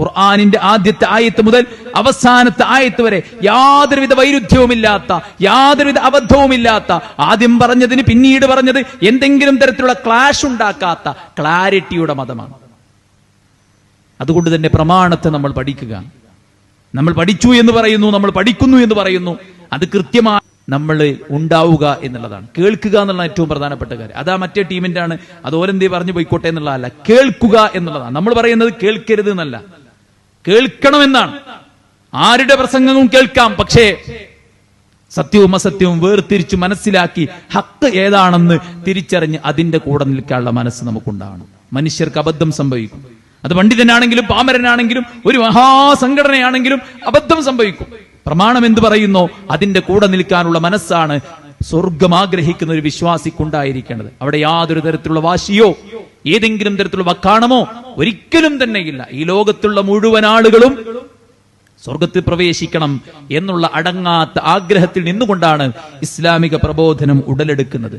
ഖുർആാനിന്റെ ആദ്യത്തെ ആയത്ത് മുതൽ അവസാനത്തെ ആയത്ത് വരെ യാതൊരുവിധ വൈരുദ്ധ്യവുമില്ലാത്ത യാതൊരുവിധ അബദ്ധവുമില്ലാത്ത ആദ്യം പറഞ്ഞതിന് പിന്നീട് പറഞ്ഞത് എന്തെങ്കിലും തരത്തിലുള്ള ക്ലാഷ് ഉണ്ടാക്കാത്ത ക്ലാരിറ്റിയുടെ മതമാണ്. അതുകൊണ്ട് തന്നെ പ്രമാണത്തെ നമ്മൾ പഠിക്കുക. നമ്മൾ പഠിച്ചു എന്ന് പറയുന്നു നമ്മൾ പഠിക്കുന്നു എന്ന് പറയുന്നു. അത് കൃത്യമായി നമ്മൾ ഉണ്ടാവുക എന്നുള്ളതാണ്. കേൾക്കുക എന്നുള്ള ഏറ്റവും പ്രധാനപ്പെട്ട കാര്യം. അതാ മറ്റേ ടീമിന്റെ ആണ് അത് ഓരെന്തേ പറഞ്ഞു പോയിക്കോട്ടെ എന്നുള്ളതല്ല. കേൾക്കുക എന്നുള്ളതാണ്. നമ്മൾ പറയുന്നത് കേൾക്കരുത് എന്നല്ല. കേൾക്കണമെന്നാണ്. ആരുടെ പ്രസംഗവും കേൾക്കാം പക്ഷേ സത്യവും അസത്യവും വേർതിരിച്ച് മനസ്സിലാക്കി ഹക്ക് ഏതാണെന്ന് തിരിച്ചറിഞ്ഞ് അതിന്റെ കൂടെ നിൽക്കാനുള്ള മനസ്സ് നമുക്കുണ്ടാകണം. മനുഷ്യർക്ക് അബദ്ധം സംഭവിക്കും. അത് പണ്ഡിതനാണെങ്കിലും പാമരനാണെങ്കിലും ഒരു മഹാസംഘടനയാണെങ്കിലും അബദ്ധം സംഭവിക്കും. പ്രമാണം എന്ത് പറയുന്നോ അതിന്റെ കൂടെ നിൽക്കാനുള്ള മനസ്സാണ് സ്വർഗം ആഗ്രഹിക്കുന്ന ഒരു വിശ്വാസിക്കുണ്ടായിരിക്കേണ്ടത്. അവിടെ യാതൊരു തരത്തിലുള്ള വാശിയോ ഏതെങ്കിലും തരത്തിലുള്ള വക്കാണമോ ഒരിക്കലും തന്നെയില്ല. ഈ ലോകത്തുള്ള മുഴുവൻ ആളുകളും സ്വർഗത്തിൽ പ്രവേശിക്കണം എന്നുള്ള അടങ്ങാത്ത ആഗ്രഹത്തിൽ നിന്നുകൊണ്ടാണ് ഇസ്ലാമിക പ്രബോധനം ഉടലെടുക്കുന്നത്.